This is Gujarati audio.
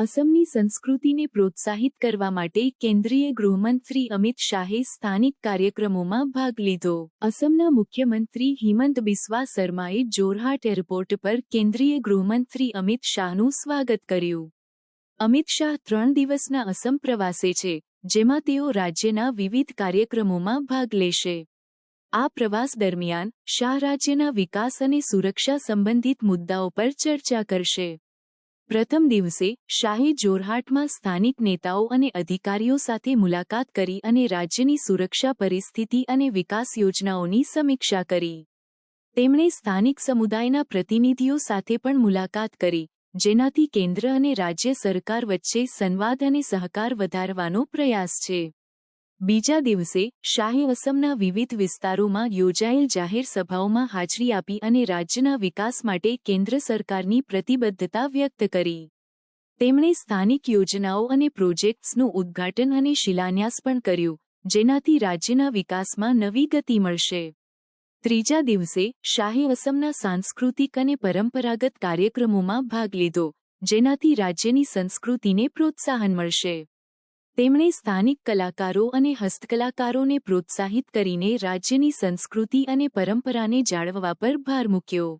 અસમની સંસ્કૃતિને પ્રોત્સાહિત કરવા માટે કેન્દ્રીય ગૃહમંત્રી અમિત શાહે સ્થાનિક કાર્યક્રમોમાં ભાગ લીધો. અસમના મુખ્યમંત્રી હિમંત બિસ્વા શર્માએ જોરહાટ એરપોર્ટ પર કેન્દ્રીય ગૃહમંત્રી અમિત શાહનું સ્વાગત કર્યું. અમિત શાહ ત્રણ દિવસના અસમ પ્રવાસે છે, જેમાં તેઓ રાજ્યના વિવિધ કાર્યક્રમોમાં ભાગ લેશે. આ પ્રવાસ દરમિયાન શાહ રાજ્યના વિકાસ અને સુરક્ષા સંબંધિત મુદ્દાઓ પર ચર્ચા કરશે. પ્રથમ દિવસે શાહે જોરહાટમાં સ્થાનિક નેતાઓ અને અધિકારીઓ સાથે મુલાકાત કરી અને રાજ્યની સુરક્ષા પરિસ્થિતિ અને વિકાસ યોજનાઓની સમીક્ષા કરી. તેમણે સ્થાનિક સમુદાયના પ્રતિનિધિઓ સાથે પણ મુલાકાત કરી, જેનાથી કેન્દ્ર અને રાજ્ય સરકાર વચ્ચે સંવાદ અને સહકાર વધારવાનો પ્રયાસ છે. બીજા દિવસે, શાહે અસમના વિવિધ વિસ્તારોમાં યોજાયેલ જાહેર સભાઓમાં હાજરી આપી અને રાજ્યના વિકાસ માટે કેન્દ્ર સરકારની પ્રતિબદ્ધતા વ્યક્ત કરી. તેમણે સ્થાનિક યોજનાઓ અને પ્રોજેક્ટ્સનું ઉદ્ઘાટન અને શિલાન્યાસ પણ કર્યું, જેનાથી રાજ્યના વિકાસમાં નવી ગતિ મળશે. ત્રીજા દિવસે, શાહે અસમના સાંસ્કૃતિક અને પરંપરાગત કાર્યક્રમોમાં ભાગ લીધો, જેનાથી રાજ્યની સંસ્કૃતિને પ્રોત્સાહન મળશે. તેમણે સ્થાનિક કલાકારો અને હસ્તકલાકારોને પ્રોત્સાહિત કરીને રાજ્યની સંસ્કૃતિ અને પરંપરાને જાળવવા પર ભાર મૂક્યો.